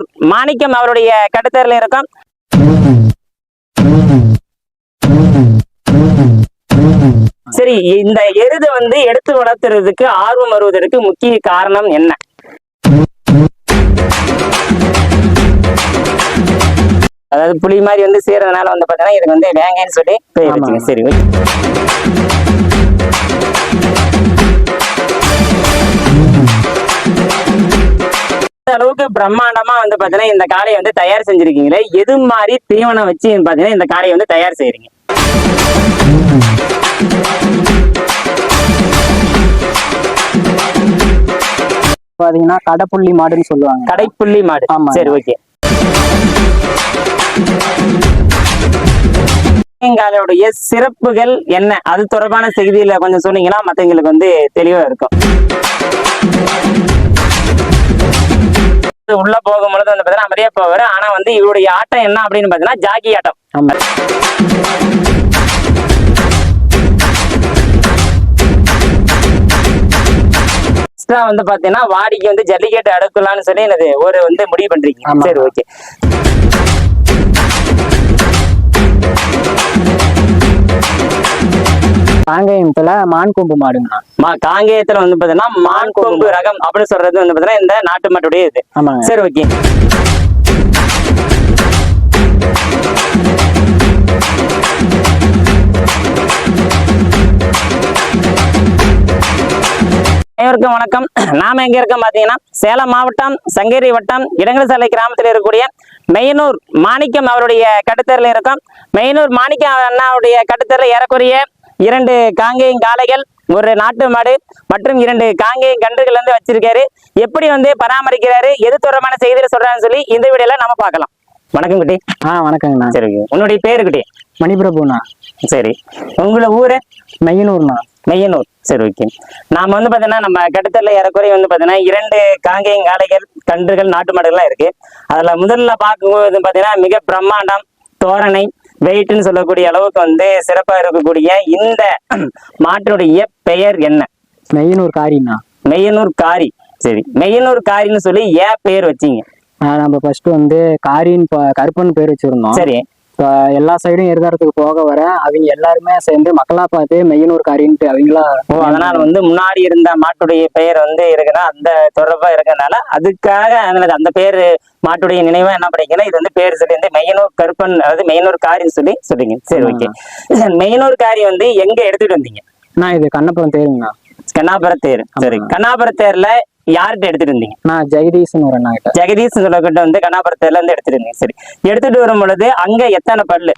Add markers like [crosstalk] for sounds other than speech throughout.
மெய்யனூர் மாணிக்கம் அவருடைய கட்டுத்தரில் இருக்கும். சரி இந்த எருதை வந்து எடுத்து வளர்த்துறதுக்கு ஆர்வம் வருவதற்கு முக்கிய காரணம் என்ன? அதாவது புலி மாதிரி வந்து சேர்றதுனால வந்து பாத்தீங்கன்னா இதுக்கு வந்து வேங்கன்னு சொல்லி. சரி அளவுக்கு பிரம்மாண்டமா வந்து பாத்தீங்கன்னா இந்த காளையை வந்து தயார் செஞ்சிருக்கீங்களே. எது மாதிரி தீவனம் வச்சு பாத்தீங்கன்னா இந்த காளையை வந்து தயார் செய்றீங்க? பாத்தீங்கன்னா கடைப்புள்ளி மாடுன்னு சொல்லுவாங்க. கடைப்புள்ளி மாடு. ஆமா. சரி ஓகே. எங்களுடைய சிறப்புகள் என்ன? அது தொடர்பான செய்தியில கொஞ்சம் சொன்னீங்கன்னா மத்தவங்களுக்கு வந்து தெளிவா இருக்கும். உள்ள போகும்பொழுது வந்து பாத்தீங்கன்னா அமைதியா போவாரு ஆனா வந்து இவருடைய ஆட்டம் என்ன அப்படின்னு பாத்தீங்கன்னா ஜாக்கி ஆட்டம். எக்ஸ்ட்ரா வந்து பாத்தீங்கன்னா வாடிக்கு வந்து ஜல்லிக்கட்டு அடுக்கலாம்னு சொல்லி என்னது ஒரு வந்து முடிவு பண்றீங்க. சரி ஓகே காங்கேயத்துல மான் கொம்பு மாடுங்கண்ணா. காங்கேயத்துல வந்து பாத்தீங்கன்னா மான் கொம்பு ரகம் அப்படின்னு சொல்றது வந்து பாத்தீங்கன்னா இந்த நாட்டு மாட்டுடைய இது. ஆமாங்க. சரி ஓகே. அனைவருக்கும் வணக்கம். நாம எங்க இருக்கோம் பாத்தீங்கன்னா சேலம் மாவட்டம் சங்கேரி வட்டம் இடங்கசாலை கிராமத்தில் இருக்கக்கூடிய மெய்யனூர் மாணிக்கம் அவருடைய கட்டுத்தரில் இருக்கோம். மெய்யனூர் மாணிக்கம் அண்ணாவுடைய கட்டுத்தரில் ஏறக்குறைய இரண்டு காங்கேயம் காளைகள் ஒரு நாட்டு மாடு மற்றும் இரண்டு காங்கேயம் கன்றுகள் வந்து வச்சிருக்காரு. எப்படி வந்து பராமரிக்கிறாரு எது தொடர்பான செய்தியில சொல்றாருன்னு சொல்லி இந்த வீடியோல நம்ம பார்க்கலாம். வணக்கம் குட்டி. ஆ வணக்கங்கண்ணா சரி உன்னுடைய பேரு குட்டி? மணிபிரபுண்ணா. சரி. உங்களை ஊரு? மெய்யனூர்ண்ணா. மெய்யனூர். சரி ஓகே. நாம வந்து பாத்தீங்கன்னா நம்ம கட்டுத்தரில் ஏறக்குறைய வந்து பாத்தீங்கன்னா இரண்டு காங்கேயம் காளைகள் கன்றுகள் நாட்டு மாடுகள்லாம் இருக்கு. அதுல முதல்ல பார்க்கும்போது பாத்தீங்கன்னா மிக பிரம்மாண்டம் தோரணை வெயிட்னு சொல்லக்கூடிய அளவுக்கு வந்து சிறப்பா இருக்கக்கூடிய இந்த மாட்டுடைய பெயர் என்ன? மெய்யனூர் காரிண்ணா. மெய்யனூர் காரி. சரி மெய்யனூர் காரின்னு சொல்லி ஏன் பேர் வச்சீங்க? நம்ம ஃபர்ஸ்ட் வந்து காரின்னு கருப்பன் பேர் வச்சிருந்தோம். சரி. இப்போ எல்லா சைடும் எதிர்காலத்துக்கு போக வர அவங்க எல்லாருமே சேர்ந்து மக்களா பார்த்து மெய்யனூர் காரின்ட்டு அவங்களா ஓ அதனால வந்து முன்னாடி இருந்த மாட்டுடைய பெயர் வந்து இருக்குன்னா அந்த தொடர்பா இருக்கறனால அதுக்காக அதனால அந்த பேர் மாட்டுடைய நினைவா என்ன படிக்கணும் இது வந்து பேர் சொல்லி வந்து மெய்யனூர் கருப்பன் அதாவது மெய்யனூர் காரின்னு சொல்லி சொல்றீங்க. சரி ஓகே. மெய்யனூர் காரி வந்து எங்க எடுத்துட்டு வந்தீங்க? நான் இது கண்ணப்புறம் தேருங்கண்ணா. கண்ணாபுர தேர் சரி. கண்ணாபுர தேர்ல யார்கிட்ட எடுத்துட்டு வந்தீங்க நான் ஜெகதீஷன் ஒரு அண்ணா ஜெகதீஷ் சொல்லக்கிட்ட வந்து கண்ணாபுர தேர்ல இருந்து எடுத்துட்டு இருந்தீங்க சரி. எடுத்துட்டு வரும் பொழுது அங்க எத்தனை பல்லு?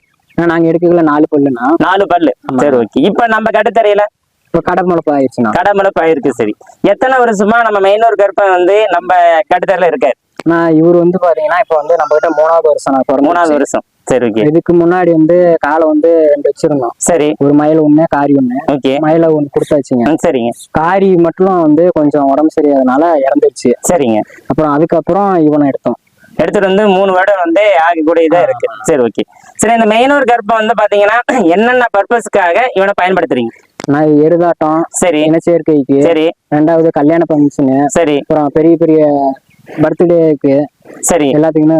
நாங்க எடுக்கல நாலு பல்லுண்ணா. நாலு பல்லு. சரி ஓகே. இப்ப நம்ம கட்டுத்தரையில? இப்போ கடை முளைப்பு ஆயிடுச்சுண்ணா கடமலை பயிருக்கு சரி. எத்தனை வருஷமா நம்ம மெயினூர் கருப்பன் வந்து நம்ம கட்டுத்தரையில இருக்காரு? நான் இவர் வந்து பாத்தீங்கன்னா இப்போ வந்து நம்ம கிட்ட மூணாவது வருஷம் நான் மூணாவது வருஷம். சரி ஓகே இதுக்கு முன்னாடி வந்து காலை வந்து ரெண்டு வச்சிருந்தோம். சரி. ஒரு மயில் ஒண்ணு காரி ஒண்ணு. ஓகே. மயில ஒண்ணு கொடுத்தாச்சுங்க சரிங்க. காரி மட்டும் வந்து கொஞ்சம் உடம்பு சரியாதனால இறந்துருச்சு. சரிங்க. அப்புறம் அதுக்கப்புறம் இவனை எடுத்தோம். எடுத்துட்டு வந்து மூணு வருடம் வந்து ஆகக்கூடிய இதா இருக்கு. சரி ஓகே. சரி இந்த மெயினூர் கருப்பம் வந்து பாத்தீங்கன்னா [clears throat] என்னென்ன பர்பஸ்க்காக இவனை பயன்படுத்துறீங்க? நான் எருதாட்டம் சரி. இனச்சேர்க்கைக்கு. சரி. ரெண்டாவது கல்யாண ஃபங்க்ஷனு சரி. அப்புறம் பெரிய பெரிய பர்த்டேக்கு சரி. எல்லாத்துக்குமே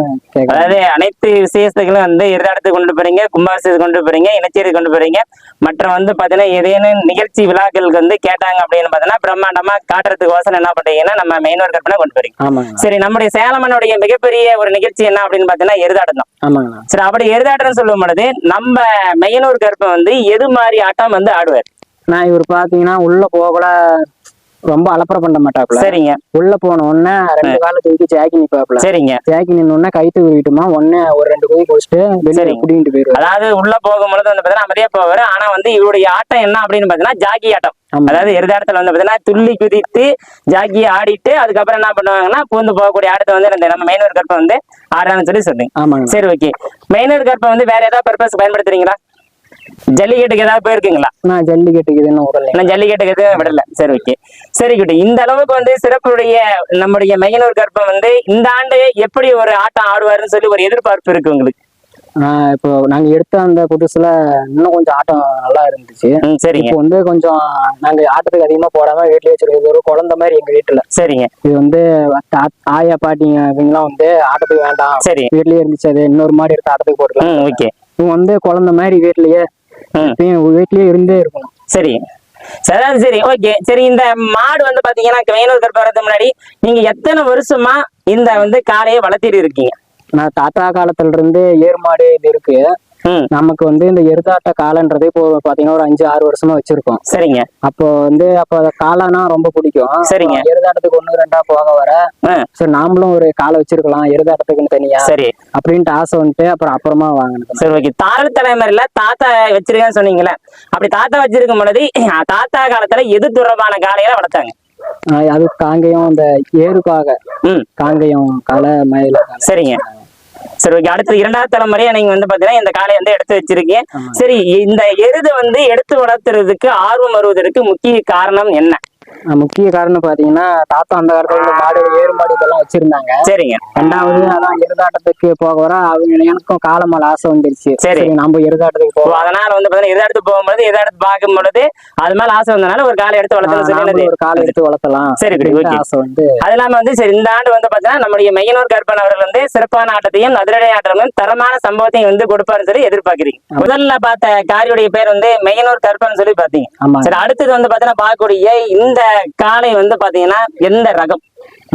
அதாவது அனைத்து விசேஷத்துகளும் வந்து இருதாடத்துக்கு கொண்டு போறீங்க கும்பாபிஷேகத்துக்கு கொண்டு போறீங்க இனச்சேரி கொண்டு போறீங்க. மற்ற வந்து பாத்தீங்கன்னா ஏதேனும் நிகழ்ச்சி விழாக்களுக்கு வந்து கேட்டாங்க அப்படின்னு பாத்தீங்கன்னா பிரம்மாண்டமா காட்டுறதுக்கு வாசல் என்ன பண்றீங்கன்னா நம்ம மெயினூர் கற்பனை கொண்டு போறீங்க. சரி நம்முடைய சேலமனுடைய மிகப்பெரிய ஒரு நிகழ்ச்சி என்ன அப்படின்னு பாத்தீங்கன்னா எருதாட்டம் தான். சரி அப்படி எருதாட்டம்னு சொல்லும் பொழுது நம்ம மெயினூர் கருப்பன் வந்து எது மாதிரி ஆட்டம் வந்து ஆடுவார்? நான் இவர் பாத்தீங்கன்னா உள்ள போக கூட ரொம்ப அலப்பறை பண்ண மாட்டாப்புல. சரிங்க. உள்ள போன உடனே ரெண்டு கால தூக்கி ஜாக்கி நிப்பாப்புல. சரிங்க. ஜாக்கி நின்ன கைத்து உருவிட்டுமா உடனே ஒரு ரெண்டு குதி குடிச்சிட்டு வெளியே. குடிக்கிட்டு போயிருவாரு அதாவது உள்ள போகும்பொழுது வந்து பாத்தீங்கன்னா அமைதியா போவாரு. ஆனா வந்து இவருடைய ஆட்டம் என்ன அப்படின்னு பாத்தீங்கன்னா ஜாக்கி ஆட்டம். அதாவது எருதாட்டத்துல வந்து பாத்தீங்கன்னா துள்ளி குதித்து ஜாக்கி ஆடிட்டு அதுக்கப்புறம் என்ன பண்ணுவாங்கன்னா பூந்து போகக்கூடிய ஆட்டத்தை வந்து இந்த நம்ம மெயினூர் கற்பை வந்து ஆடுறான்னு சொல்லி ஆமாங்க. சரி ஓகே மெயினூர் கற்பை வந்து வேற ஏதாவது பர்பஸ் பயன்படுத்துறீங்களா? ஜல்லிக்கட்டுக்கு ஏதாவது போயிருக்கீங்களா? நான் ஜல்லிக்கட்டுக்கு இதுன்னு விடலை. நான் ஜல்லிக்கட்டுக்கு எதுவும் விடல. சரி ஓகே சரி குட்டி. இந்த அளவுக்கு வந்து சிறப்புடைய நம்முடைய மெயினூர் கற்பம் வந்து இந்த ஆண்டு எப்படி ஒரு ஆட்டம் ஆடுவாருன்னு சொல்லி ஒரு எதிர்பார்ப்பு இருக்கு உங்களுக்கு? இப்போ நாங்க எடுத்த அந்த புதுசுல இன்னும் கொஞ்சம் ஆட்டம் நல்லா இருந்துச்சு. சரிங்க. இப்போ வந்து கொஞ்சம் நாங்க ஆட்டத்துக்கு அதிகமா போடாம வீட்லயே வச்சிருக்கோம் ஒரு குழந்தை மாதிரி எங்க வீட்டுல. சரிங்க. இது வந்து ஆயா பாட்டிங்க இவங்கெல்லாம் வந்து ஆட்டத்துக்கு வேண்டாம். சரி. வீட்லயே இருந்துச்சு அது இன்னொரு மாடு எடுத்து ஆட்டத்துக்கு போட்டுக்கலாம். ஓகே இவங்க வந்து குழந்தை மாதிரி வீட்லயே வீட்லயே இருந்தே இருக்கணும் சரி. சரி சரி ஓகே. சரி இந்த மாடு வந்து பாத்தீங்கன்னா வேணூர் கற்ப வரதுக்கு முன்னாடி நீங்க எத்தனை வருஷமா இந்த வந்து காளையை வளர்த்திட்டு இருக்கீங்க? நான் தாத்தா காலத்துல இருந்து ஏர் மாடு இது இருக்கு. நமக்கு வந்து இந்த எருதாட்ட காலன்றது இப்போ பாத்தீங்கன்னா ஒரு அஞ்சு ஆறு வருஷமா வச்சிருக்கோம். சரிங்க. அப்போ வந்து அப்போ காளானா ரொம்ப பிடிக்கும். சரிங்க. எருதாட்டத்துக்கு ஒண்ணு ரெண்டா போக வர. சரி நாமளும் ஒரு காலை வச்சிருக்கலாம் எருதாட்டத்துக்குன்னு தனியா. சரி. அப்படின்ட்டு ஆசை வந்துட்டு அப்புறம் அப்புறமா வாங்கினது. சரி ஓகே. தாரல் தலைமுறையில தாத்தா வச்சிருக்கேன்னு சொன்னீங்களே அப்படி தாத்தா வச்சிருக்கும் பொழுது தாத்தா காலத்துல எது தொடர்பான காளைகளை வளர்த்தாங்க? அது காங்கேயம் இந்த ஏருக்காக காங்கேயம் காலை மயில. சரிங்க. சரி ஓகே அடுத்து இரண்டாவது தலைமுறையா நீங்க வந்து பாத்தீங்கன்னா இந்த காளையை வந்து எடுத்து வச்சிருக்கீங்க. சரி இந்த எருதை வந்து எடுத்து வளர்த்துறதுக்கு ஆர்வம் வருவதற்கு முக்கிய காரணம் என்ன? முக்கிய காரணம் பாத்தீங்கன்னா தாத்தா அந்த காலத்துல மாடு ஏறு மாடு இதெல்லாம் வச்சிருந்தாங்க. சரிங்க. ரெண்டாவது அதான் எருதாட்டத்துக்கு போக வர அவங்க எனக்கும் காலமால ஆசை வந்துருச்சு. சரி. நம்ம எருதாட்டத்துக்கு போவோம். அதனால வந்து பாத்தீங்கன்னா எதை எடுத்து போகும்போது எதை எடுத்து பார்க்கும் பொழுது அது மேல ஆசை வந்தனால ஒரு காலை எடுத்து நாமளும் ஒரு காலை எடுத்து வளர்த்தலாம் சரி. ஆசை வந்து அது இல்லாம வந்து சரி இந்த ஆண்டு வந்து பாத்தீங்கன்னா நம்முடைய மையனூர் கற்பன் அவர்கள் வந்து சிறப்பான ஆட்டத்தையும் அதிரடி ஆட்டத்தையும் தரமான சம்பவத்தையும் வந்து கொடுப்பாருன்னு சொல்லி எதிர்பார்க்கிறீங்க. முதல்ல பார்த்த காரியுடைய பேர் வந்து மையனூர் கற்பன் சொல்லி பாத்தீங்க ஆமா சரி அடுத்தது வந்து பாத்தீங்கன்னா பார்க்கக்கூடிய இந்த காளை வந்து பாத்தீங்கன்னா எந்த ரகம்?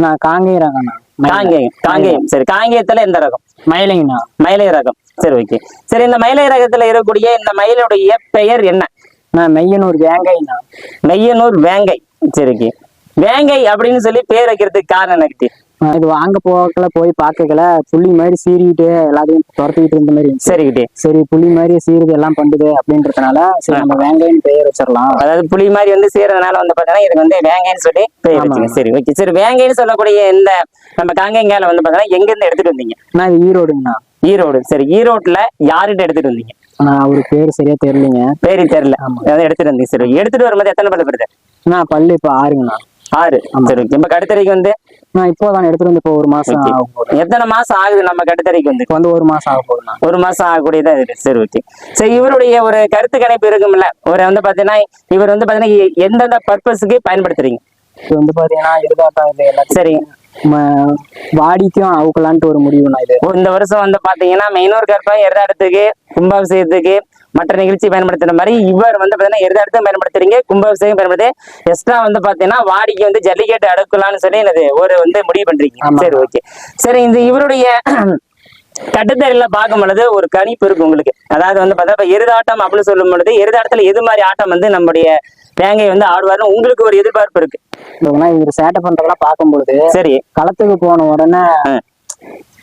நான் காங்கேயம் ரகம்ண்ணா காங்கேயம் காங்கேயம். சரி காங்கேயத்துல எந்த ரகம்? மயிலைங்கண்ணா. மயிலை ரகம். சரி ஓகே சரி இந்த மயிலை ரகத்துல இருக்கக்கூடிய இந்த மயிலுடைய பெயர் என்ன? நான் மெய்யனூர் வேங்கைண்ணா மெய்யனூர் வேங்கை. சரி ஓகே வேங்கை அப்படின்னு சொல்லி பேர் வைக்கிறதுக்கு காரணம் எனக்கு இது வாங்க போகல போய் பார்க்கல புள்ளி மாதிரி சீறிட்டு எல்லாத்தையும் துரத்திக்கிட்டு இருந்த மாதிரி சரிக்கிட்டே. சரி புள்ளி மாதிரி சீருது எல்லாம் பண்ணுது அப்படின்றதுனால சரி நம்ம வேங்கைன்னு பெயர் வச்சிடலாம். அதாவது புலி மாதிரி வந்து செய்யறதுனால வந்து பாத்தீங்கன்னா இதுக்கு வந்து வேங்கைன்னு சொல்லி ஆமா, வச்சுங்க. சரி ஓகே சரி வேங்கைன்னு சொல்லக்கூடிய இந்த நம்ம காங்கைங்கால வந்து பாத்தீங்கன்னா எங்க இருந்து எடுத்துட்டு வந்தீங்க? நான் இது ஈரோடுங்கண்ணா. ஈரோடு. சரி ஈரோட்ல யார்கிட்ட எடுத்துட்டு வந்தீங்க? நான் அவரு பேர் சரியா தெரியலீங்க. பேரு தெரியல. எடுத்துட்டு வந்தீங்க. சரி எடுத்துட்டு வரும்போது எத்தனை பல்லு வருது நான் பல்லு இப்ப ஆறுங்கண்ணா. ஆறு. சரி ஓகே நம்ம கடுத்தரைக்கு வந்து நான் இப்போதான் எடுத்துட்டு வந்து இப்போ ஒரு மாசம் போகுது. எத்தனை மாசம் ஆகுது நம்ம கடுத்தரைக்கு வந்து? வந்து ஒரு மாசம் ஆக போகுதுண்ணா ஒரு மாசம் ஆகக்கூடியதா இருக்கு. சரி ஓகே சரி இவருடைய ஒரு கருத்து கணிப்பு இருக்கும்ல. ஒரு வந்து பாத்தீங்கன்னா இவர் வந்து பாத்தீங்கன்னா எந்தெந்த பர்பஸ்க்கு பயன்படுத்துறீங்க? இது வந்து பாத்தீங்கன்னா எதிர்காட்டம் இது எல்லாத்தையும் சரி. வாடிக்கும் அவுக்கலான்ட்டு ஒரு முடிவுண்ணா இது. ஓ, இந்த வருஷம் வந்து பாத்தீங்கன்னா மெயினூர் கற்பம் எருதாடத்துக்கு கும்பாபிஷேகத்துக்கு மற்ற நிகழ்ச்சி பயன்படுத்துற மாதிரி இவர் வந்து பாத்தீங்கன்னா எருதாடத்தும் பயன்படுத்துறீங்க கும்பாபிஷேகம் பயன்படுத்தி. எக்ஸ்ட்ரா வந்து பாத்தீங்கன்னா வாடிக்கு வந்து ஜல்லிக்கட்டு அடுக்கலாம்னு சொல்லி எனது ஒரு வந்து முடிவு பண்றீங்க. சரி ஓகே சரி இந்த இவருடைய [clears throat] கட்டுத்தறில பார்க்கும் பொழுது ஒரு கணிப்பு இருக்கு உங்களுக்கு. அதாவது வந்து பார்த்தா எருதாட்டம் அப்படின்னு சொல்லும் பொழுது எருதாட்டத்துல எது மாதிரி ஆட்டம் வந்து நம்முடைய வேங்கை வந்து ஆடுவாருன்னு உங்களுக்கு ஒரு எதிர்பார்ப்பு இருக்கு. இவர் சேட்டை பண்றதெல்லாம் பார்க்கும்பொழுது சரி. களத்துக்கு போன உடனே.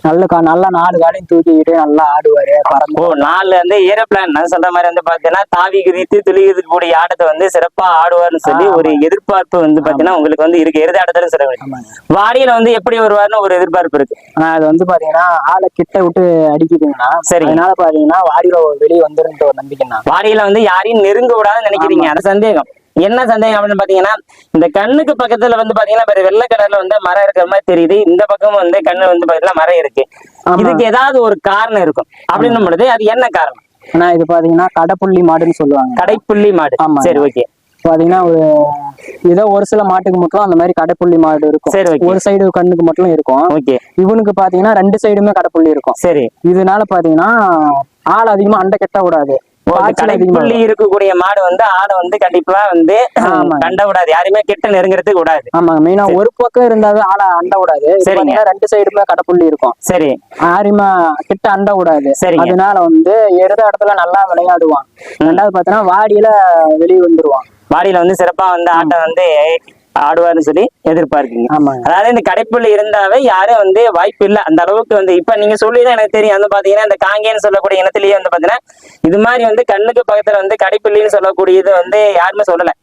நல்ல கா- நல்லா நாலு காலையும் தூக்கிக்கிட்டு நல்லா ஆடுவாரு பறந்து ஓ நாலுல வந்து ஏரோப்ளான் நான் சொல்ற மாதிரி வந்து பாத்தீங்கன்னா தாவி குதித்து துளிக்கிறதுக்கு கூடிய ஆட்டத்தை வந்து சிறப்பா ஆடுவார்னு சொல்லி ஒரு எதிர்பார்ப்பு வந்து பாத்தீங்கன்னா உங்களுக்கு வந்து இருக்கு. எருதாட்டத்துல சொல்ல ஆமாங்க. வாடியில வந்து எப்படி வருவார்னு ஒரு எதிர்பார்ப்பு இருக்கு. ஆனா அது வந்து பாத்தீங்கன்னா ஆளை கிட்ட விட்டு அடிக்குதுங்கன்னா சரி. அதனால பாத்தீங்கன்னா வாடியில வெளியே வந்துருன்ட்டு ஒரு நம்பிக்கைண்ணா வாடியில வந்து யாரையும் நெருங்க விடாதுன்னு நினைக்கிறீங்க. அது சந்தேகம். என்ன சந்தேகம் அப்படின்னு பாத்தீங்கன்னா இந்த கண்ணுக்கு பக்கத்துல வந்து பாத்தீங்கன்னா வேற வெள்ளை கலர்ல வந்து மரம் இருக்கிற மாதிரி தெரியுது. இந்த பக்கம் வந்து கண்ணு வந்து பாத்தீங்கன்னா மரம் இருக்கு. இதுக்கு ஏதாவது ஒரு காரணம் இருக்கும். அப்படின்னும் பொழுது அது என்ன காரணம்? ஆனா இது பாத்தீங்கன்னா கடைப்புள்ளி மாடுன்னு சொல்லுவாங்க. கடைப்புள்ளி மாடு. சரி ஓகே. பாத்தீங்கன்னா ஒரு ஏதோ ஒரு சில மாட்டுக்கு மட்டும் அந்த மாதிரி கடைப்புள்ளி மாடு இருக்கும். ஒரு சைடு கண்ணுக்கு மட்டும் இருக்கும். ஓகே. இவனுக்கு பாத்தீங்கன்னா ரெண்டு சைடுமே கடைப்புள்ளி இருக்கும். சரி. இதனால பாத்தீங்கன்னா ஆள் அதிகமா அண்டை கெட்ட கூடாது. கடைப்புள்ளி இருக்கக்கூடிய மாடு வந்து ஆடை வந்து கண்டிப்பா வந்து. கண்ட விடாது யாருமே கிட்ட நெருங்குறதுக்கு விடாது ஆமாங்க. மெயினா ஒரு பக்கம் இருந்தாவே ஆளை அண்ட விடாது சரிங்க. ரெண்டு சைடுமே கடைப்புள்ளி இருக்கும். சரி. யாரையுமா கிட்ட அண்ட விடாது சரிங்க. அதனால வந்து எடுத்த இடத்துல நல்லா விளையாடுவான். ரெண்டாவது பாத்தீங்கன்னா வாடியில வெளியே வந்துருவான் வாடியில வந்து சிறப்பா வந்து ஆட்டம் வந்து ஆடுவார்னு சொல்லி எதிர்பார்க்கீங்க அதாவது இந்த கடைப்புள்ளி இருந்தாவே யாரும் வந்து வாய்ப்பு இல்லை அந்த அளவுக்கு வந்து இப்ப நீங்க சொல்லிதான் எனக்கு தெரியும். வந்து பாத்தீங்கன்னா இந்த காங்கேன்னு சொல்லக்கூடிய இனத்திலேயே வந்து பாத்தீங்கன்னா இது மாதிரி வந்து கண்ணுக்கு பக்கத்துல வந்து கடைப்புள்ளின்னு சொல்லக்கூடியது வந்து யாருமே சொல்லல.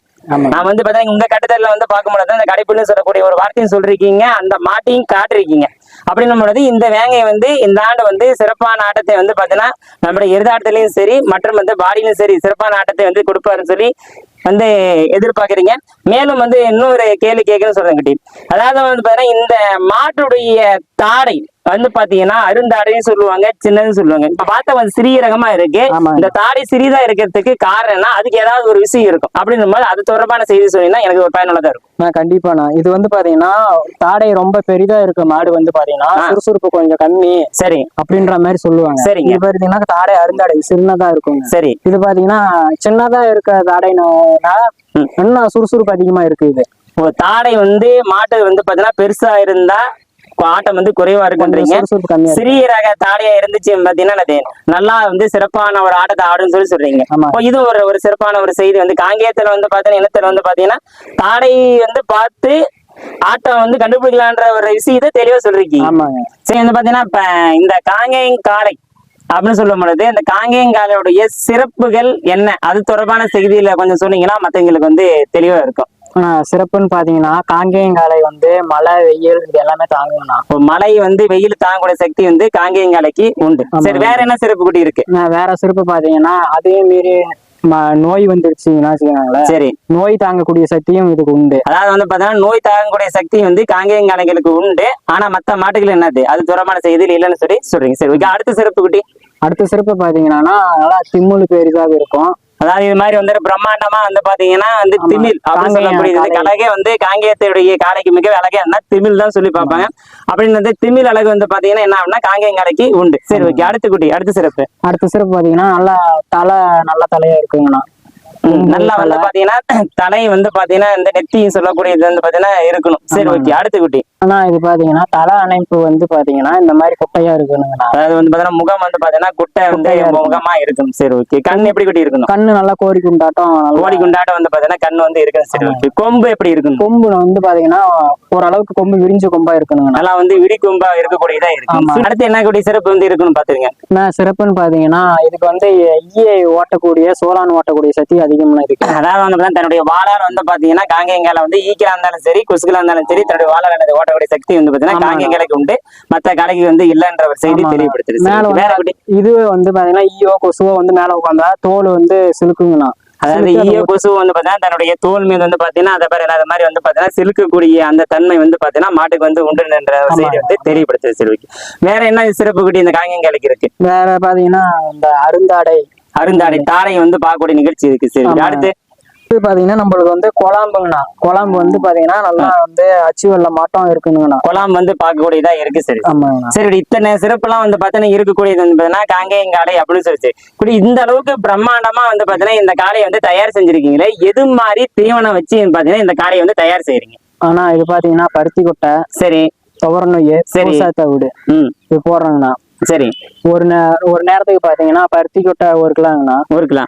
நான் வந்து பாத்தீங்கன்னா உங்க கட்டத்துல வந்து பார்க்கும்போது அந்த கடைப்புள்ளின்னு சொல்லக்கூடிய ஒரு வார்த்தையும் சொல்றீங்க அந்த மாட்டையும் காட்டிருக்கீங்க. அப்படின்னும் பொழுது இந்த வேங்கையை வந்து இந்த ஆண்டு வந்து சிறப்பான ஆட்டத்தை வந்து பாத்தீங்கன்னா நம்முடைய எதிர்தாட்டத்திலையும் சரி மற்றும் வந்து பாடியிலும் சரி சிறப்பான ஆட்டத்தை வந்து கொடுப்பாருன்னு சொல்லி வந்து எதிர்பார்க்கறீங்க. மேலும் வந்து இன்னொரு கேள்வி கேட்கணும்னு சொல்றேன் கிட்டி. அதாவது வந்து பாத்தீங்கன்னா இந்த மாட்டுடைய தாடை வந்து பாத்தீங்கன்னா அருந்தாடையும் சொல்லுவாங்க சின்னதுன்னு சொல்லுவாங்க. இப்ப பார்த்தா வந்து சிறிய ரகமா இருக்கு. இந்த தாடை சிறிதா இருக்கிறதுக்கு காரணம்னா அதுக்கு ஏதாவது ஒரு விஷயம் இருக்கும். அப்படின்ற போது அது தொடர்பான செய்தி சொன்னீங்கன்னா எனக்கு ஒரு பயனுள்ளதா இருக்கும். நான் கண்டிப்பாண்ணா இது வந்து பாத்தீங்கன்னா தாடை ரொம்ப பெரிதா இருக்க மாடு வந்து பாத்தீங்கன்னா. சுறுசுறுப்பு கொஞ்சம் கம்மி சரி. அப்படின்ற மாதிரி சொல்லுவாங்க. சரிங்க. இது பாத்தீங்கன்னா தாடை அருந்தாடை சின்னதா இருக்குங்க சரி. இது பாத்தீங்கன்னா சின்னதா இருக்க தாடைனா. இன்னும் சுறுசுறுப்பு அதிகமா இருக்கு இது. தாடை வந்து மாட்டு வந்து பாத்தீங்கன்னா பெருசா இருந்தா ஆட்டம் வந்து குறைவா இருக்குன்றீங்க. சிறிய ரக தாடையா இருந்துச்சு பாத்தீங்கன்னா நல்லா வந்து சிறப்பான ஒரு ஆட்டத்தை ஆடுன்னு சொல்லி சொல்றீங்க. இப்போ இது ஒரு ஒரு சிறப்பான ஒரு செய்தி வந்து காங்கேயத்துல வந்து பாத்தீங்கன்னா இனத்துல வந்து பாத்தீங்கன்னா தாடை வந்து பார்த்து ஆட்டம் வந்து கண்டுபிடிக்கலான்ற ஒரு விஷயத்தை தெளிவா சொல்றீங்க சரி வந்து பாத்தீங்கன்னா இப்ப இந்த காங்கேயம் காளை அப்படின்னு சொல்லும் பொழுது இந்த காங்கேயம் காளையுடைய சிறப்புகள் என்ன? அது தொடர்பான செய்தியில கொஞ்சம் சொன்னீங்கன்னா மத்தவங்களுக்கு வந்து தெளிவா இருக்கும். சிறப்புன்னு பாத்தீங்கன்னா காங்கேயங்காலை வந்து மழை வெயில் இது எல்லாமே தாங்குங்கண்ணா மழை வந்து வெயில் தாங்கக்கூடிய சக்தி வந்து காங்கேயம் காளைக்கு உண்டு. சரி வேற என்ன சிறப்பு குட்டி இருக்கு? வேற சிறப்பு பாத்தீங்கன்னா அதே மீறி ம- நோய் வந்துருச்சுங்கன்னா வச்சுக்கோங்களேன். சரி. நோய் தாங்கக்கூடிய சக்தியும் இதுக்கு உண்டு. அதாவது வந்து பாத்தீங்கன்னா நோய் தாங்கக்கூடிய சக்தி வந்து காங்கேயம் காளைகளுக்கு உண்டு. ஆனா மத்த மாட்டுகள் என்னது? அது தொடர்பான செய்தியில் இல்லைன்னு சொல்லி சொல்றீங்க. சரி ஓகே அடுத்த சிறப்பு குட்டி. அடுத்த சிறப்பு பாத்தீங்கன்னா நல்லா திம்முள் பெரிதாக இருக்கும். அதாவது இது மாதிரி வந்து பிரம்மாண்டமா வந்து பாத்தீங்கன்னா வந்து. திமில் அப்படின்னு சொல்லக்கூடியது. அழகே வந்து காங்கேயத்துடைய காளைக்கு மிக அழகே என்ன? திமில் தான் சொல்லி பார்ப்பாங்க. அப்படின்னு வந்து திமில் அழகு வந்து பாத்தீங்கன்னா என்ன அப்படின்னா காங்கேயம் காளைக்கு உண்டு. சரி ஓகே. அடுத்த குட்டி அடுத்த சிறப்பு. அடுத்த சிறப்பு பாத்தீங்கன்னா நல்லா தலை நல்ல தலையா இருக்குங்கண்ணா. நல்லா வந்து பாத்தீங்கன்னா [clears throat] தலை வந்து பாத்தீங்கன்னா இந்த நெத்தியும் சொல்லக்கூடியது வந்து பாத்தீங்கன்னா இருக்கணும். சரி. ஓகே. அடுத்த குட்டி. ஆனா இது பாத்தீங்கன்னா தலை அமைப்பு வந்து பாத்தீங்கன்னா இந்த மாதிரி குட்டையா இருக்கணுங்கண்ணா. அதாவது வந்து பாத்தீங்கன்னா முகம் வந்து பாத்தீங்கன்னா குட்டை வந்து. முகமா இருக்கணும் சரி ஓகே கண் எப்படி குட்டி இருக்கணும் கண்ணு நல்லா கோரி குண்டாட்டம் நல்லா- கோழி குண்டாட்ட வந்து பாத்தீங்கன்னா கண் வந்து இருக்கணும் சரி ஓகே கொம்பு எப்படி இருக்கணும்? கொம்பு வந்து பாத்தீங்கன்னா ஓரளவுக்கு கொம்பு விரிஞ்ச கொம்பா இருக்கணுங்கண்ணா. நல்லா வந்து விடி கொம்பா இருக்கக்கூடியதா இருக்கு. ஆமா. அடுத்து என்ன கூடிய சிறப்பு வந்து இருக்கணும் பாத்துருங்க நான் சிறப்புன்னு பாத்தீங்கன்னா இதுக்கு வந்து ஈயை ஓட்டக்கூடிய சோலான் ஓட்டக்கூடிய சக்தி அதிகம்னா இருக்கு அதாவது வந்து தன்னுடைய வாளால் வந்து பாத்தீங்கன்னா காங்கேயங்கால வந்து ஈக்கலா இருந்தாலும் சரி குசுகளா இருந்தாலும் சரி தன்னுடைய வாளால் என்னது ஓட்டக்கூடிய சக்தி வந்து பாத்தீங்கன்னா ஆமாங்க. காங்கேயங்களுக்கு உண்டு. மத்த கலைக்கு வந்து இல்லன்ற ஒரு செய்தி வேற குட்டி இது வந்து பாத்தீங்கன்னா ஈயோ கொசுவோ வந்து மேல உட்காந்தா தோல் வந்து சிலுக்குங்கண்ணா அதாவது ஈய கொசு வந்து பாத்தீங்கன்னா தன்னுடைய தோல் மீது வந்து பாத்தீங்கன்னா அதை பாரு அது மாதிரி வந்து பாத்தீங்கன்னா சிலுக்கக்கூடிய அந்த தன்மை வந்து பாத்தீங்கன்னா மாட்டுக்கு வந்து உண்டுன்ற ஒரு செய்தி வந்து தெளிவுபடுத்துது செல்விக்கு. வேற என்ன சிறப்பு குட்டி இந்த காங்கேயங்களுக்கு இருக்கு? வேற பாத்தீங்கன்னா இந்த அருந்தாடை. அருந்தாடை தாடை வந்து பார்க்கக்கூடிய நிகழ்ச்சி இருக்கு சரி. அடுத்து பாத்தீங்கன்னா நம்மளுக்கு வந்து குழம்புங்கண்ணா குழம்பு வந்து பாத்தீங்கன்னா நல்லா வந்து அச்சு வெள்ள மாட்டம் இருக்குங்கண்ணா. குலாம் வந்து பார்க்கக்கூடியதா இருக்கு சரி. ஆமாங்கண்ணா. சரி இத்தனை சிறப்புலாம் வந்து பார்த்தீங்கன்னா இருக்கக்கூடியது வந்து பார்த்தீங்கன்னா காங்கேயம் காளை அப்படின்னு சொல்லிச்சு இப்படி இந்த அளவுக்கு பிரம்மாண்டமா வந்து பார்த்தீங்கன்னா இந்த காளையை வந்து தயார் செஞ்சிருக்கீங்களே எது மாதிரி தீவனம் வச்சு பார்த்தீங்கன்னா இந்த காளையை வந்து தயார் செய்றீங்க? ஆனா இது பாத்தீங்கன்னா பருத்தி கொட்டை சரி. துவர நொய் சரி. தவிடு ம். இது போடுறாங்கண்ணா. சரி. ஒரு நே ஒரு நேரத்துக்கு பாத்தீங்கன்னா பருத்தி கொட்டை ஒரு கிலோங்கண்ணா ஒரு கிலோ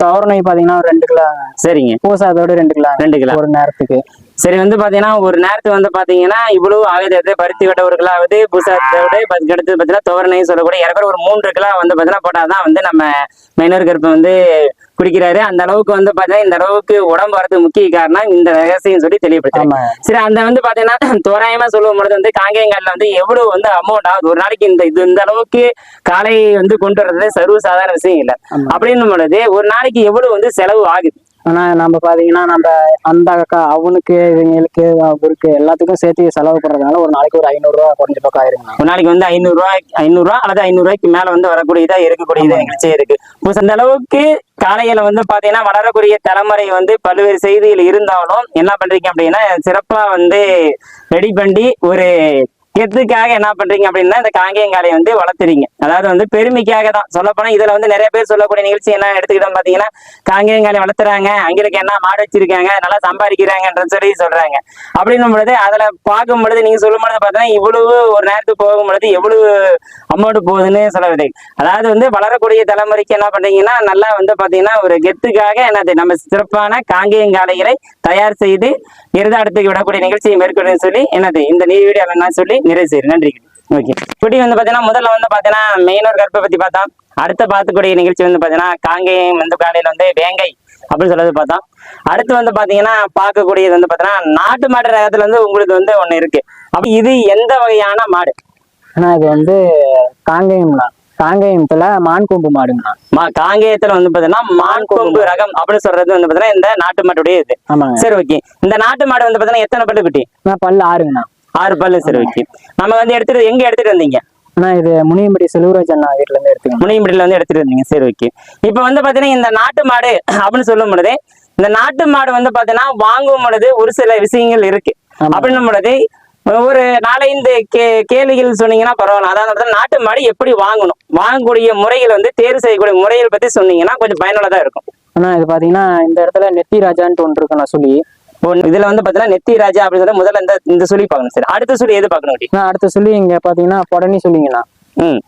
நொய் பாத்தீங்கன்னா ஒரு ரெண்டு கிலோ. சரிங்க. பூசாத்தோடு ரெண்டு கிலோ. ரெண்டு கிலோ. ஒரு நேரத்துக்கு. சரி வந்து பாத்தீங்கன்னா ஒரு நேரத்துக்கு வந்து பாத்தீங்கன்னா இவ்வளவு ஆகுது பருத்தி கட்ட ஒரு கிலோ ஆகுது அதுக்கு அடுத்து பாத்தீங்கன்னா துவரணையும் சொல்லக்கூடிய இறக்குற ஒரு மூன்று கிலோ வந்து பாத்தீங்கன்னா போட்டாதான் வந்து நம்ம மைனர் கருப்பை வந்து குடிக்கிறாரு. அந்த அளவுக்கு வந்து பாத்தீங்கன்னா இந்த அளவுக்கு உடம்பு வரதுக்கு முக்கிய காரணம் இந்த ரகசியம் சொல்லி தெளிவுபடுத்துறேன் ஆமா. சரி அந்த வந்து பாத்தீங்கன்னா [clears throat] தோராயமா சொல்லும் பொழுது வந்து காங்கேயங்காலில் வந்து எவ்வளவு வந்து அமௌண்ட் ஆகுது? ஒரு நாளைக்கு இந்த இது இந்த அளவுக்கு காலை வந்து கொண்டு வர்றது சர்வ சாதாரண விஷயம் இல்ல. அப்படின்னும் பொழுது ஒரு நாளைக்கு எவ்வளவு வந்து செலவு ஆகுது? ஆனா நம்ம பாத்தீங்கன்னா நம்ம அந்த அக்கா அவனுக்கு இவங்களுக்கு அவருக்கு எல்லாத்துக்கும் சேர்த்து செலவு பண்றதுனால ஒரு நாளைக்கு ஒரு ஐநூறு ரூபா குறைஞ்ச பக்கம் ஆயிருங்கண்ணா ஒரு நாளைக்கு வந்து ஐநூறு ரூபாய் ஐநூறு ரூபா அல்லது ஐநூறு ரூபாய்க்கு மேல வந்து வரக்கூடியதா இருக்கக்கூடியதா நிகழ்ச்சி இருக்கு இப்போ அந்த அளவுக்கு காலையில வந்து பாத்தீங்கன்னா வளரக்கூடிய தலைமுறை வந்து பல்வேறு செய்திகள் இருந்தாலும் என்ன பண்றீங்க அப்படின்னா சிறப்பா வந்து ரெடி பண்ணி ஒரு கெத்துக்காக என்ன பண்றீங்க அப்படின்னா இந்த காங்கேயங்காலை வந்து வளர்த்துறீங்க. அதாவது வந்து பெருமைக்காக தான். சொல்லப்போனா இதுல வந்து நிறைய பேர் சொல்லக்கூடிய நிகழ்ச்சி என்ன எடுத்துக்கிட்டோம் பாத்தீங்கன்னா காங்கேயங்காலை வளர்த்துறாங்க. அங்கிருக்கு என்ன மாடு வச்சிருக்காங்க நல்லா சம்பாதிக்கிறாங்கன்ற சொல்லி சொல்றாங்க. அப்படின்னும் பொழுது அதுல பார்க்கும் பொழுது நீங்க சொல்லும் பொழுது பார்த்தீங்கன்னா இவ்வளவு ஒரு நேரத்துக்கு போகும் பொழுது எவ்வளவு அமௌண்ட் போகுதுன்னு சொல்லவில்லை அதாவது வந்து வளரக்கூடிய தலைமுறைக்கு என்ன பண்றீங்கன்னா நல்லா வந்து பாத்தீங்கன்னா ஒரு கெத்துக்காக என்னது நம்ம சிறப்பான காங்கேயங்காலைகளை தயார் செய்து இருதாடத்துக்கு விடக்கூடிய நிகழ்ச்சியை மேற்கொள்ளுன்னு சொல்லி என்னது இந்த நீ வீடியோ சொல்லி நிறைவு செய்யுது நன்றி. ஓகே குட்டி வந்து பாத்தீங்கன்னா முதல்ல வந்து பாத்தீங்கன்னா மெயினோர் கற்பை பத்தி பார்த்தோம் அடுத்த பார்த்துக்கூடிய நிகழ்ச்சி வந்து பாத்தீங்கன்னா காங்கேயம் வந்து காலையில வந்து வேங்கை அப்படின்னு சொல்றது பார்த்தோம் அடுத்து வந்து பாத்தீங்கன்னா பார்க்கக்கூடியது வந்து பாத்தீங்கன்னா நாட்டு மாட்டு ரகத்துல வந்து உங்களுக்கு வந்து ஒண்ணு இருக்கு. அப்ப இது எந்த வகையான மாடு? ஆனா இது வந்து காங்கேயம்ண்ணா காங்கேயத்துல மான் கொம்பு மாடுங்கண்ணா. மா காங்கேயத்துல வந்து பாத்தீங்கன்னா மான் கொம்பு ரகம் அப்படின்னு சொல்றது வந்து பாத்தீங்கன்னா இந்த நாட்டு மாட்டுடைய இது. சரி ஓகே இந்த நாட்டு மாடு வந்து பாத்தீங்கன்னா எத்தனை பல்லு குட்டி? பல்லு ஆறுங்கண்ணா. ஆறு பல்லு ஓகே நம்ம வந்து எடுத்துட்டு எங்க எடுத்துட்டு வந்தீங்க? ஆனா இது முனியம்படி செல்வராஜ் அண்ணா வீட்டுல இருந்து எடுத்துக்கணும் முனியம்படியில வந்து எடுத்துட்டு வந்தீங்க சரி ஓகே இப்போ வந்து பாத்தீங்கன்னா இந்த நாட்டு மாடு அப்படின்னு சொல்லும் பொழுது இந்த நாட்டு மாடு வந்து பாத்தீங்கன்னா வாங்கும் பொழுது ஒரு சில விஷயங்கள் இருக்கு. அப்படின்னும் பொழுது ஒரு நாலஞ்சு கே கேள்விகள் சொன்னீங்கன்னா பரவாயில்ல. அதாவது நாட்டு மாடு எப்படி வாங்கணும்? வாங்கக்கூடிய முறைகள் வந்து தேர்வு செய்யக்கூடிய முறைகள் பத்தி சொன்னீங்கன்னா கொஞ்சம் பயனுள்ளதா இருக்கும். ஆனா இது பாத்தீங்கன்னா இந்த இடத்துல நெத்தி ராஜான்ட்டு ஒன்று இருக்கு நான் சொல்லி. இதுல வந்து பாத்தீங்கன்னா நெத்தி ராஜா அப்படின்னு முதல்ல இந்த இந்த சொல்லி பாக்கணும் சரி அடுத்த சொல்லி எது பாக்கணும் அடுத்த சொல்லி இங்க பாத்தீங்கன்னா பொடனி சொல்லிங்கண்ணா.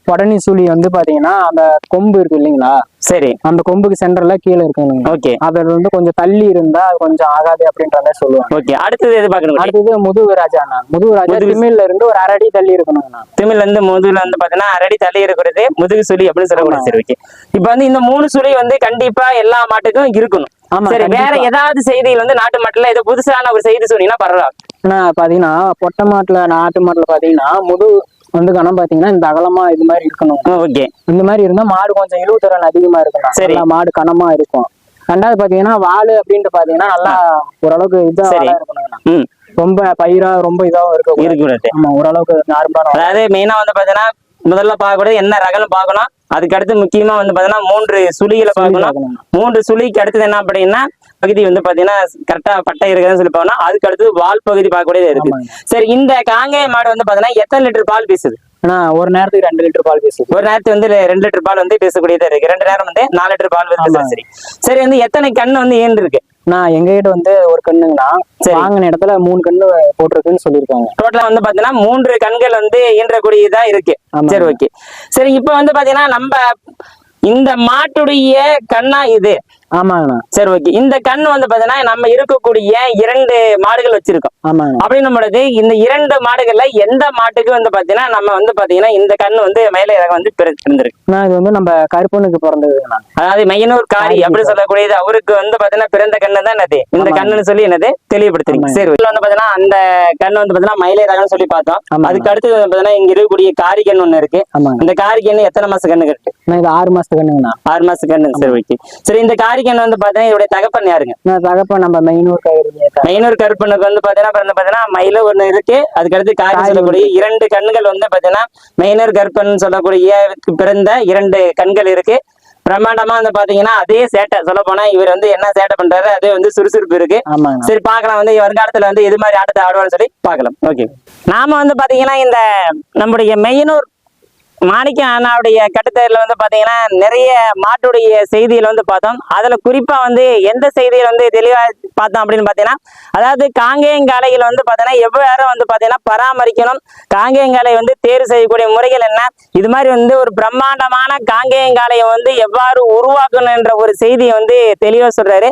பொடனி சுழி வந்து பாத்தீங்கன்னா அந்த கொம்பு இருக்கு இல்லைங்களா? சரி. அந்த கொம்புக்கு சென்டர்ல கீழே இருக்குங்க ஓகே. அது வந்து கொஞ்சம் தள்ளி இருந்தா கொஞ்சம் ஆகாது அப்படின்ற மாதிரி சொல்லுவாங்க. ஓகே. அடுத்தது எது பார்க்கணும் குட்டி? அடுத்தது முதுகு ராஜாண்ணா முதுகு ராஜா முதுகு- திமிழ்ல இருந்து ஒரு அரை அடி தள்ளி இருக்கணுங்கண்ணா திமிழ்ல இருந்து முதுகுல வந்து பாத்தீங்கன்னா அரடி தள்ளி இருக்கிறது முதுகு சுழி அப்படின்னு சொல்லக்கூடிய சரி ஓகே இப்போ வந்து இந்த மூணு சுழி வந்து கண்டிப்பா எல்லா மாட்டுக்கும் இருக்கணும். ஆமா சரி வேற. ஏதாவது செய்திகள் வந்து நாட்டு மாட்டுல ஏதோ புதுசான ஒரு செய்தி சொன்னீங்கன்னா பரவாயில்ல. பாத்தீங்கன்னா பொட்டை மாட்டுல நாட்டு மாட்டுல பாத்தீங்கன்னா முது வந்து கணம் பாத்தீங்கன்னா இந்த அகலமா இது மாதிரி இருக்கணும். ஓகே. இந்த மாதிரி இருந்தா மாடு கொஞ்சம் இழுவுத்திறன் அதிகமா இருக்கணும். சரி. மாடு கனமா இருக்கும். ரெண்டாவது பாத்தீங்கன்னா வாலு அப்படின்ட்டு பாத்தீங்கன்னா நல்லா ஓரளவுக்கு இதா சரி. வாலா இருக்கணுங்கண்ணா ம். ரொம்ப பயிரா ரொம்ப இதாவும் இருக்க இருக்கிறது ஆமா ஓரளவுக்கு நார்மலான அதாவது மெயினா வந்து பாத்தீங்கன்னா முதல்ல பார்க்கக்கூடாது என்ன ரகம்னு பார்க்கணும். அதுக்கு அடுத்து முக்கியமா வந்து பாத்தீங்கன்னா மூன்று சுழிகளை பார்க்கணும். பார்க்கணும். மூன்று சுழிக்கு அடுத்தது என்ன அப்படின்னா பகுதி வந்து பாத்தீங்கன்னா கரெக்டா பட்டை இருக்குதுன்னு சொல்லி போனா அதுக்கு அடுத்து வால் பகுதி பார்க்கக்கூடியது இருக்கு. சரி இந்த காங்கேய மாடு வந்து பாத்தீங்கன்னா எத்தனை லிட்டர் பால் பேசுது ஆனா ஒரு நேரத்துக்கு ரெண்டு லிட்டர் பால் பேசுது ஒரு நேரத்துக்கு வந்து ரெண்டு லிட்டர் பால் வந்து பேசக்கூடியதா இருக்கு. ரெண்டு நேரம் வந்து நாலு லிட்டர் பால் வந்து. சரி சரி வந்து எத்தனை கண்ணு வந்து ஏன் இருக்கு நான் எங்க கிட்ட வந்து ஒரு கண்ணுங்கண்ணா. வாங்கின இடத்துல மூணு கண்ணு போட்டிருக்குன்னு சொல்லியிருக்காங்க. டோட்டலா வந்து பாத்தீங்கன்னா மூன்று கண்கள் வந்து ஈன்றக்கூடியதா இருக்கு. சரி ஓகே. சரி இப்போ வந்து பாத்தீங்கன்னா நம்ம இந்த மாட்டுடைய கண்ணா இது. ஆமாங்கண்ணா. சரி ஓகே இந்த கண் வந்து பாத்தீங்கன்னா நம்ம இருக்கக்கூடிய இரண்டு மாடுகள் வச்சிருக்கோம். அப்படின்னும் பொழுது இந்த இரண்டு மாடுகள்ல எந்த மாட்டுக்கு வந்து பாத்தீங்கன்னா நம்ம வந்து பாத்தீங்கன்னா இந்த கண்ணு வந்து மேலே ரகம் வந்து பிற- பிறந்திருக்கு இது வந்து நம்ம கருப்பனுக்கு பிறந்ததுங்கண்ணா. அதாவது மையனூர் காரி அப்படி சொல்லக்கூடியது அவருக்கு வந்து பாத்தீங்கன்னா பிறந்த கண்ணு தான் என்னது இந்த ஆமாங்க. கண்ணுன்னு சொல்லி என்னது? தெளிவுபடுத்துறீங்க ஆமாங்க. சரி வந்து பாத்தீங்கன்னா அந்த கண்ணு வந்து பாத்தீங்கன்னா மயிலை ரகம்னு சொல்லி பார்த்தோம். ஆமாங்க. அதுக்கு அடுத்து வந்து பாத்தீங்கன்னா இங்க இருக்கக்கூடிய காரி கண்ணு ஒண்ணு இருக்கு. ஆமாங்க இந்த காரி கண்ணு எத்தனை மாச கண்ணு இருக்கு? இது ஆறு மாசத்து கண்ணுங்கண்ணா. ஆறு மாச கண்ணு. சரி ஓகே சரி இந்த காரி கண்ணு வந்து பாத்தீங்கன்னா தகப்பன் யாருங்க? நான் தகப்ப நம்ம மெயினூர் கயிறு மைனூர் கருப்பனுக்கு வந்து பாத்தீங்கன்னா பிறந்து பாத்தீங்கன்னா மயில ஒண்ணு இருக்கு. அதுக்கு அடுத்து காரி சொல்லக்கூடிய இரண்டு கண்கள் வந்து பாத்தீங்கன்னா மைனர் கருப்பன் சொல்லக்கூடிய பிறந்த இரண்டு கண்கள் இருக்கு. பிரம்மாண்டமா வந்து பாத்தீங்கன்னா அதே சேட்டை. சொல்ல போனா இவர் வந்து என்ன சேட்டை பண்றாரு அதே வந்து சுறுசுறுப்பு இருக்கு. சரி பார்க்கலாம். வந்து வருங்காலத்துல வந்து எது மாதிரி ஆட்டத்தை ஆடுவான்னு சொல்லி பார்க்கலாம். ஓகே. நாம வந்து பாத்தீங்கன்னா இந்த நம்முடைய மெய்யனூர் மாணிக்க அண்ணாவுடைய கட்டுத்தேர்ல வந்து பார்த்தீங்கன்னா நிறைய மாட்டுடைய செய்திகளை வந்து பார்த்தோம். அதில் குறிப்பாக வந்து எந்த செய்தியில் வந்து தெளிவாக பார்த்தோம் அப்படின்னு பார்த்தீங்கன்னா அதாவது காங்கேயங்காலையில் வந்து பார்த்தீங்கன்னா எவ்வாறு வந்து பார்த்தீங்கன்னா பராமரிக்கணும் காங்கேயங்காலை வந்து தேர்வு செய்யக்கூடிய முறைகள் என்ன இது மாதிரி வந்து ஒரு பிரம்மாண்டமான காங்கேயங்காலையை வந்து எவ்வாறு உருவாக்கணும் என்ற ஒரு செய்தியை வந்து தெளிவாக சொல்கிறாரு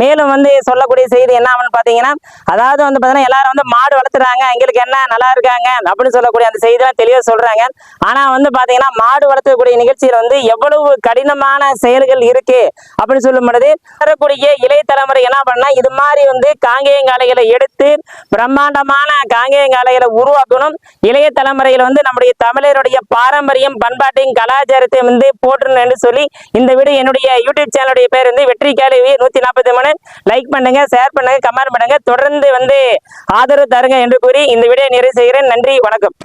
மேலும் வந்து சொல்லக்கூடிய செய்தி என்ன ஆகும்னு பார்த்தீங்கன்னா அதாவது வந்து பார்த்தீங்கன்னா எல்லாரும் வந்து மாடு வளர்த்துறாங்க எங்களுக்கு என்ன நல்லா இருக்காங்க அப்படின்னு சொல்லக்கூடிய அந்த செய்தியெல்லாம் தெளிவாக சொல்கிறாங்க ஆனால் வந்து பார்த்தீங்கன்னா மாடு வளர்த்தக்கூடிய நிகழ்ச்சியில் வந்து எவ்வளவு கடினமான செயல்கள் இருக்கு அப்படின்னு சொல்லும் பொழுது வரக்கூடிய இளைய தலைமுறை என்ன பண்ணால் இது மாதிரி வந்து காங்கேயங்காலைகளை எடுத்து பிரம்மாண்டமான காங்கேயங்காலைகளை உருவாக்கணும். இளைய தலைமுறையில் வந்து நம்முடைய தமிழருடைய பாரம்பரியம் பண்பாட்டையும் கலாச்சாரத்தையும் வந்து போட்டுருன்னு சொல்லி இந்த வீடு என்னுடைய யூடியூப் சேனலுடைய பேர் வந்து வெற்றி கேள்வி நூற்றி நாற்பத்தி மூணு. லைக் பண்ணுங்க ஷேர் பண்ணுங்க கமெண்ட் பண்ணுங்க. தொடர்ந்து வந்து ஆதரவு தருங்க என்று கூறி இந்த வீடியோ நிறைவு செய்கிறேன். நன்றி வணக்கம்.